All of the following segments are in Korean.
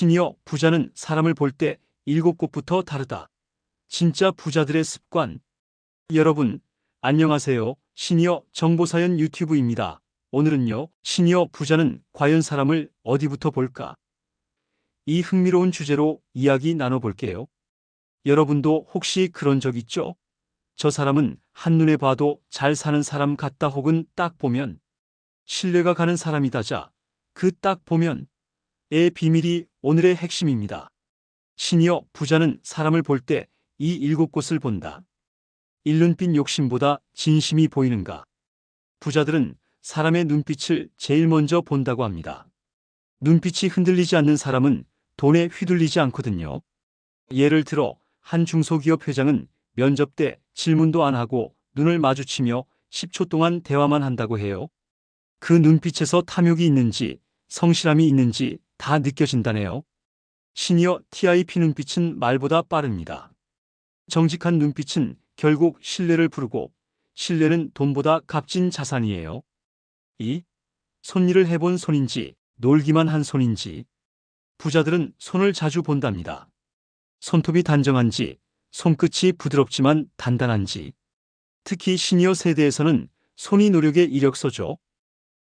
신이여 부자는 사람을 볼 때 일곱 곳부터 다르다. 진짜 부자들의 습관. 여러분, 안녕하세요. 신이여 정보사연 유튜브입니다. 오늘은요, 신이여 부자는 과연 사람을 어디부터 볼까? 이 흥미로운 주제로 이야기 나눠볼게요. 여러분도 혹시 그런 적 있죠? 저 사람은 한눈에 봐도 잘 사는 사람 같다 혹은 딱 보면 신뢰가 가는 사람이다자 그 딱 보면 의 비밀이 오늘의 핵심입니다. 신이여 부자는 사람을 볼 때 이 일곱 곳을 본다. 일눈빛 욕심보다 진심이 보이는가? 부자들은 사람의 눈빛을 제일 먼저 본다고 합니다. 눈빛이 흔들리지 않는 사람은 돈에 휘둘리지 않거든요. 예를 들어 한 중소기업 회장은 면접 때 질문도 안 하고 눈을 마주치며 10초 동안 대화만 한다고 해요. 그 눈빛에서 탐욕이 있는지 성실함이 있는지 다 느껴진다네요. 시니어 TIP 눈빛은 말보다 빠릅니다. 정직한 눈빛은 결국 신뢰를 부르고 신뢰는 돈보다 값진 자산이에요. 이 손일을 해본 손인지 놀기만 한 손인지 부자들은 손을 자주 본답니다. 손톱이 단정한지 손끝이 부드럽지만 단단한지 특히 시니어 세대에서는 손이 노력의 이력서죠.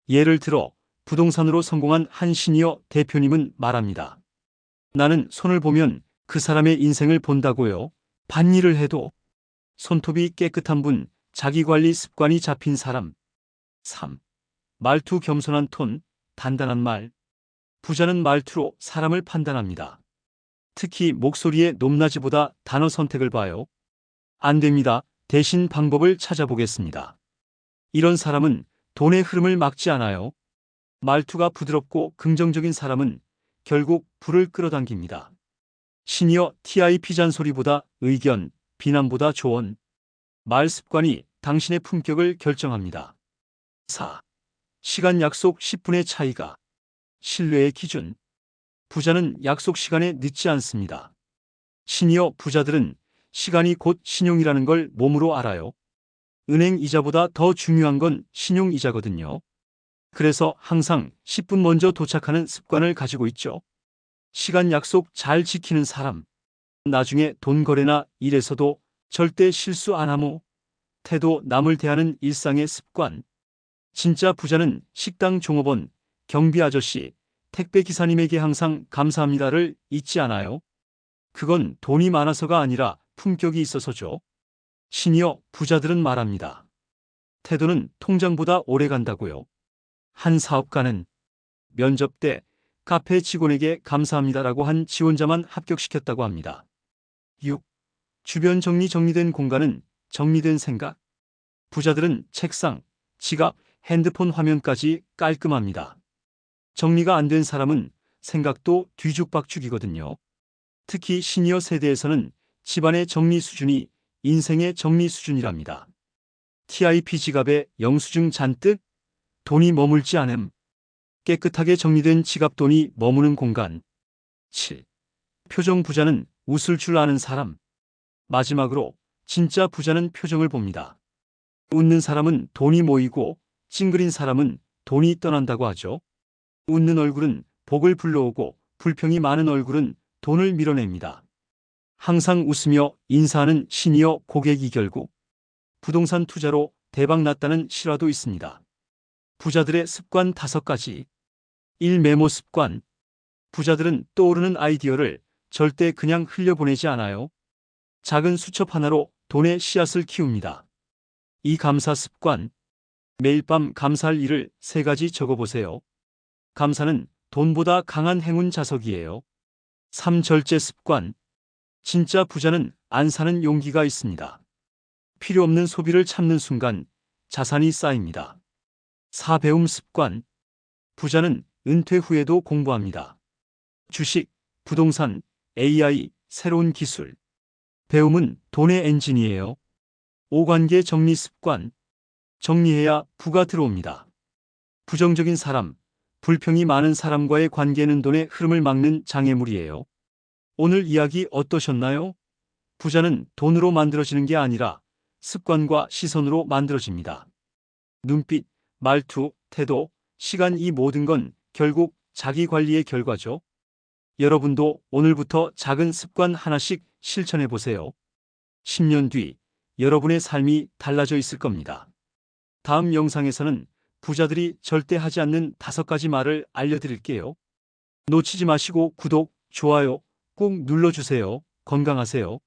예를 들어 부동산으로 성공한 한 시니어 대표님은 말합니다. 나는 손을 보면 그 사람의 인생을 본다고요. 반일을 해도 손톱이 깨끗한 분, 자기관리 습관이 잡힌 사람. 3. 말투 겸손한 톤, 단단한 말. 부자는 말투로 사람을 판단합니다. 특히 목소리의 높낮이보다 단어 선택을 봐요. 안 됩니다. 대신 방법을 찾아보겠습니다. 이런 사람은 돈의 흐름을 막지 않아요. 말투가 부드럽고 긍정적인 사람은 결국 불을 끌어당깁니다. 시니어 TIP 잔소리보다 의견, 비난보다 조언. 말 습관이 당신의 품격을 결정합니다. 4. 시간 약속 10분의 차이가. 신뢰의 기준. 부자는 약속 시간에 늦지 않습니다. 시니어 부자들은 시간이 곧 신용이라는 걸 몸으로 알아요. 은행 이자보다 더 중요한 건 신용 이자거든요. 그래서 항상 10분 먼저 도착하는 습관을 가지고 있죠. 시간 약속 잘 지키는 사람. 나중에 돈 거래나 일에서도 절대 실수 안 하모. 태도 남을 대하는 일상의 습관. 진짜 부자는 식당 종업원, 경비 아저씨, 택배 기사님에게 항상 감사합니다를 잊지 않아요. 그건 돈이 많아서가 아니라 품격이 있어서죠. 시니어 부자들은 말합니다. 태도는 통장보다 오래 간다고요. 한 사업가는 면접 때 카페 직원에게 감사합니다라고 한 지원자만 합격시켰다고 합니다. 6. 주변 정리 정리된 공간은 정리된 생각. 부자들은 책상, 지갑, 핸드폰 화면까지 깔끔합니다. 정리가 안 된 사람은 생각도 뒤죽박죽이거든요. 특히 시니어 세대에서는 집안의 정리 수준이 인생의 정리 수준이랍니다. TIP 지갑에 영수증 잔뜩 돈이 머물지 않음. 깨끗하게 정리된 지갑 돈이 머무는 공간. 7. 표정 부자는 웃을 줄 아는 사람. 마지막으로 진짜 부자는 표정을 봅니다. 웃는 사람은 돈이 모이고 찡그린 사람은 돈이 떠난다고 하죠. 웃는 얼굴은 복을 불러오고 불평이 많은 얼굴은 돈을 밀어냅니다. 항상 웃으며 인사하는 시니어 고객이 결국 부동산 투자로 대박 났다는 실화도 있습니다. 부자들의 습관 다섯 가지. 1. 메모 습관. 부자들은 떠오르는 아이디어를 절대 그냥 흘려보내지 않아요. 작은 수첩 하나로 돈의 씨앗을 키웁니다. 2. 감사 습관. 매일 밤 감사할 일을 세 가지 적어보세요. 감사는 돈보다 강한 행운 자석이에요. 3. 절제 습관. 진짜 부자는 안 사는 용기가 있습니다. 필요 없는 소비를 참는 순간 자산이 쌓입니다. 4. 배움 습관. 부자는 은퇴 후에도 공부합니다. 주식, 부동산, AI, 새로운 기술. 배움은 돈의 엔진이에요. 5. 관계 정리 습관. 정리해야 부가 들어옵니다. 부정적인 사람, 불평이 많은 사람과의 관계는 돈의 흐름을 막는 장애물이에요. 오늘 이야기 어떠셨나요? 부자는 돈으로 만들어지는 게 아니라 습관과 시선으로 만들어집니다. 눈빛, 말투, 태도, 시간 이 모든 건 결국 자기 관리의 결과죠. 여러분도 오늘부터 작은 습관 하나씩 실천해 보세요. 10년 뒤 여러분의 삶이 달라져 있을 겁니다. 다음 영상에서는 부자들이 절대 하지 않는 다섯 가지 말을 알려드릴게요. 놓치지 마시고 구독, 좋아요 꼭 눌러주세요. 건강하세요.